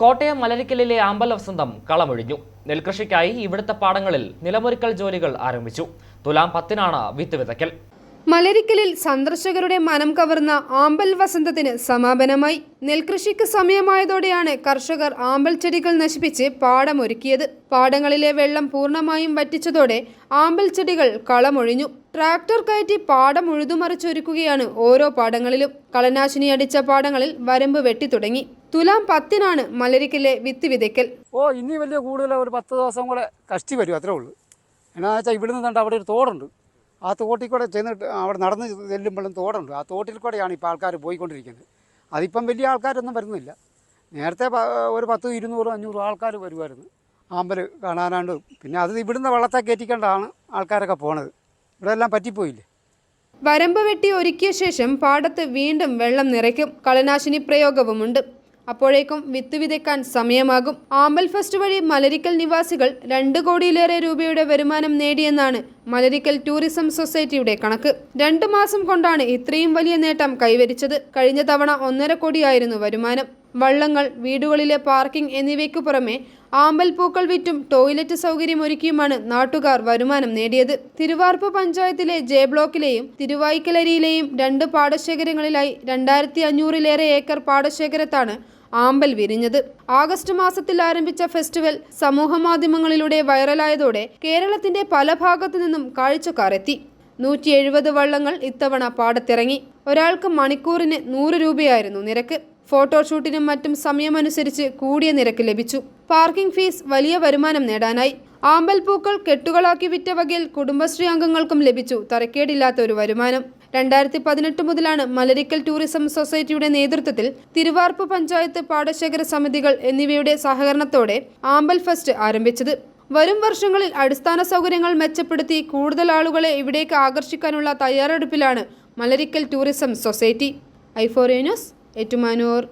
കോട്ടയം മലരിക്കലിലെ ആമ്പൽ വസന്തം കളമൊഴിഞ്ഞു. നെൽകൃഷിക്കായി ഇവിടുത്തെ പാടങ്ങളിൽ നിലമൊരുക്കൽ ജോലികൾ ആരംഭിച്ചു. തുലാം പത്തിനാണ് വിത്ത് വിതയ്ക്കൽ. മലരിക്കലിൽ സന്ദർശകരുടെ മനം കവർന്ന ആമ്പൽ വസന്തത്തിന് സമാപനമായി. നെൽകൃഷിക്ക് സമയമായതോടെയാണ് കർഷകർ ആമ്പൽ ചെടികൾ നശിപ്പിച്ച് പാടമൊരുക്കിയത്. പാടങ്ങളിലെ വെള്ളം പൂർണമായും വറ്റിച്ചതോടെ ആമ്പൽ ചെടികൾ കളമൊഴിഞ്ഞു. ട്രാക്ടർ കയറ്റി പാടം ഉഴുതുമറിച്ചൊരുക്കുകയാണ് ഓരോ പാടങ്ങളിലും. കളനാശിനി അടിച്ച പാടങ്ങളിൽ വരമ്പ് വെട്ടിത്തുടങ്ങി തുലാം പത്തിനാണ് മലരിക്കലെ വിത്ത് വിതയ്ക്കൽ ഓ ഇനി വലിയ കൂടുതൽ ഒരു പത്ത് ദിവസം കൂടെ കഷ്ടി വരും അത്രേ ഉള്ളൂ. എന്നാ വെച്ചാൽ ഇവിടുന്ന് കണ്ട് അവിടെ ഒരു തോടുണ്ട്. ആ തോട്ടിൽ കൂടെ ചെന്നിട്ട് അവിടെ നടന്ന് ചെല്ലുമ്പോഴും തോടുണ്ട്. ആ തോട്ടിൽ കൂടെയാണ് ഇപ്പോൾ ആൾക്കാർ പോയിക്കൊണ്ടിരിക്കുന്നത്. അതിപ്പം വലിയ ആൾക്കാരൊന്നും വരുന്നില്ല. നേരത്തെ ഒരു പത്ത് ഇരുന്നൂറും അഞ്ഞൂറും ആൾക്കാർ വരുമായിരുന്നു. ആമ്പൽ കാണാനാണ്ട് പിന്നെ അത് ഇവിടുന്ന് വള്ളത്തെ കയറ്റിക്കൊണ്ടാണ് ആൾക്കാരൊക്കെ പോണത്. ഇവിടെ എല്ലാം പറ്റിപ്പോയില്ലേ? വരമ്പ് വെട്ടി ഒരുക്കിയ ശേഷം പാടത്ത് വീണ്ടും വെള്ളം നിറയ്ക്കും. കളനാശിനി പ്രയോഗവുമുണ്ട്. അപ്പോഴേക്കും വിത്ത് വിതയ്ക്കാൻ സമയമാകും. ആമ്പൽ ഫെസ്റ്റ് വഴി മലരിക്കൽ നിവാസികൾ രണ്ട് കോടിയിലേറെ രൂപയുടെ വരുമാനം നേടിയെന്നാണ് മലരിക്കൽ ടൂറിസം സൊസൈറ്റിയുടെ കണക്ക്. രണ്ട് മാസം കൊണ്ടാണ് ഇത്രയും വലിയ നേട്ടം കൈവരിച്ചത്. കഴിഞ്ഞ തവണ ഒന്നര കോടിയായിരുന്നു വരുമാനം. വള്ളങ്ങൾ വീടുകളിലെ പാർക്കിംഗ് എന്നിവയ്ക്കു പുറമെ ആമ്പൽ പൂക്കൾ വിറ്റും ടോയ്ലറ്റ് സൗകര്യം ഒരുക്കിയുമാണ് നാട്ടുകാർ വരുമാനം നേടിയത്. തിരുവാർപ്പ് പഞ്ചായത്തിലെ ജെ ബ്ലോക്കിലെയും തിരുവായിക്കലരിയിലെയും രണ്ട് പാടശേഖരങ്ങളിലായി രണ്ടായിരത്തി അഞ്ഞൂറിലേറെ ഏക്കർ പാടശേഖരത്താണ് ആമ്പൽ വിരിഞ്ഞത്. ആഗസ്റ്റ് മാസത്തിൽ ആരംഭിച്ച ഫെസ്റ്റിവൽ സമൂഹ മാധ്യമങ്ങളിലൂടെ വൈറലായതോടെ കേരളത്തിന്റെ പല ഭാഗത്തു നിന്നും കാഴ്ചക്കാരെത്തി നൂറ്റി എഴുപത് വള്ളങ്ങൾ ഇത്തവണ പാടത്തിറങ്ങി. ഒരാൾക്ക് മണിക്കൂറിന് നൂറ് രൂപയായിരുന്നു നിരക്ക്. ഫോട്ടോഷൂട്ടിനും മറ്റും സമയമനുസരിച്ച് കൂടിയ നിരക്ക് ലഭിച്ചു. പാർക്കിംഗ് ഫീസ് വലിയ വരുമാനം നേടാനായി. ആമ്പൽ പൂക്കൾ കെട്ടുകളാക്കി വിറ്റ വകയിൽ കുടുംബശ്രീ അംഗങ്ങൾക്കും ലഭിച്ചു തരക്കേടില്ലാത്ത ഒരു വരുമാനം. രണ്ടായിരത്തി പതിനെട്ട് മുതലാണ് മലരിക്കൽ ടൂറിസം സൊസൈറ്റിയുടെ നേതൃത്വത്തിൽ തിരുവാർപ്പ് പഞ്ചായത്ത് പാടശേഖര സമിതികൾ എന്നിവയുടെ സഹകരണത്തോടെ ആമ്പൽ ഫെസ്റ്റ് ആരംഭിച്ചത്. വരും വർഷങ്ങളിൽ അടിസ്ഥാന സൗകര്യങ്ങൾ മെച്ചപ്പെടുത്തി കൂടുതൽ ആളുകളെ ഇവിടേക്ക് ആകർഷിക്കാനുള്ള തയ്യാറെടുപ്പിലാണ് മലരിക്കൽ ടൂറിസം സൊസൈറ്റി. ഐഫോറിയ ന്യൂസ് ഏറ്റുമാനൂർ.